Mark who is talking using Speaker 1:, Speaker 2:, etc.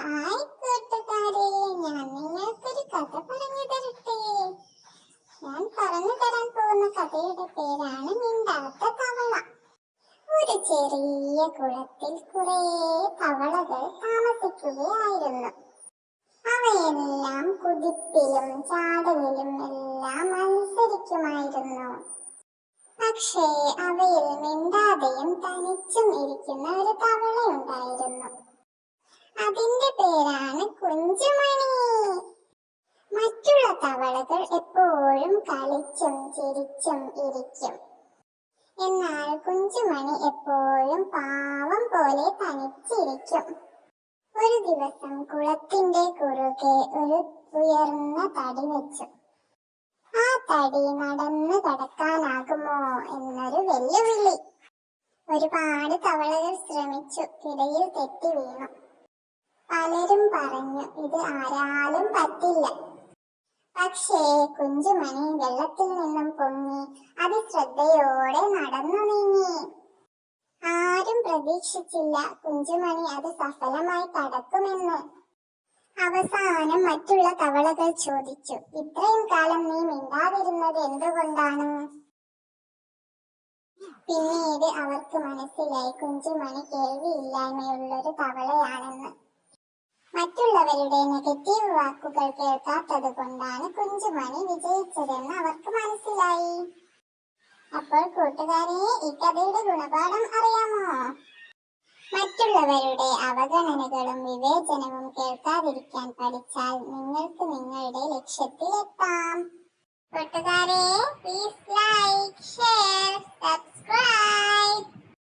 Speaker 1: Hi കൂട്ടുകാരെ ഞാൻ നിങ്ങൾക്കൊരു കഥ പറഞ്ഞു തരട്ടെ. ഞാൻ പറഞ്ഞു തരാൻ പോകുന്ന കഥയുടെ പേരാണ് മിണ്ടാത്ത തവള. ഒരു ചെറിയ കുളത്തിൽ കുറെ തവളകൾ താമസിക്കുകയായിരുന്നു. അവയെല്ലാം കുതിപ്പിലും ചാടലിലും എല്ലാം മത്സരിക്കുമായിരുന്നു. പക്ഷേ അവയിൽ മിണ്ടാതെയും തനിച്ചും ഇരിക്കുന്ന ഒരു തവളയുണ്ടായിരുന്നു. അതിന്റെ പേരാണ് കുഞ്ചുമണി. മറ്റുള്ള തവളകൾ എപ്പോഴും കളിച്ചും ചിരിച്ചും ഇരിക്കും. എന്നാൽ കുഞ്ചുമണി എപ്പോഴും പാവം പോലെ തനിച്ചിരിക്കും. ഒരു ദിവസം കുളത്തിന്റെ കുറുകെ ഒരു ഉയർന്ന തടി വെച്ചു. ആ തടി നടന്നു കടക്കാനാകുമോ എന്നൊരു വെല്ലുവിളി. ഒരുപാട് തവളകൾ ശ്രമിച്ചു ഇടയിൽ തെറ്റി വീണു. പലരും പറഞ്ഞു ഇത് ആരാലും പറ്റില്ല. പക്ഷേ കുഞ്ചുമണി വെള്ളത്തിൽ നിന്നും പൊങ്ങി അതിശ്രദ്ധയോടെ നടന്നു നീങ്ങി. ആരും പ്രതീക്ഷിച്ചില്ല കുഞ്ചുമണി അത് സഫലമായി കടക്കുമെന്ന്. അവസാനം മറ്റുള്ള തവളകൾ ചോദിച്ചു ഇത്രയും കാലം നീ മിണ്ടാതിരുന്നത് എന്തുകൊണ്ടാണ്? പിന്നീട് അവർക്ക് മനസ്സിലായി കുഞ്ചുമണി കേൾവിയില്ലായ്മയുള്ളൊരു തവളയാണെന്ന്. മറ്റുള്ളവരുടെ നെഗറ്റീവ് വാക്കുകൾ കേൾക്കാത്തത് കൊണ്ടാണ് കുഞ്ചുമണി വിജയിച്ചതെന്ന് അവർക്ക് മനസ്സിലായി. അപ്പോൾ കൂട്ടുകാരെ ഈ കഥയുടെ ഗുണപാഠം അറിയാമോ? മറ്റുള്ളവരുടെ അവഗണനകളും വിവേചനവും കേൾക്കാതിരിക്കാൻ പഠിച്ചാൽ നിങ്ങൾക്ക് നിങ്ങളുടെ ലക്ഷ്യത്തിലെത്താം കൂട്ടുകാരെ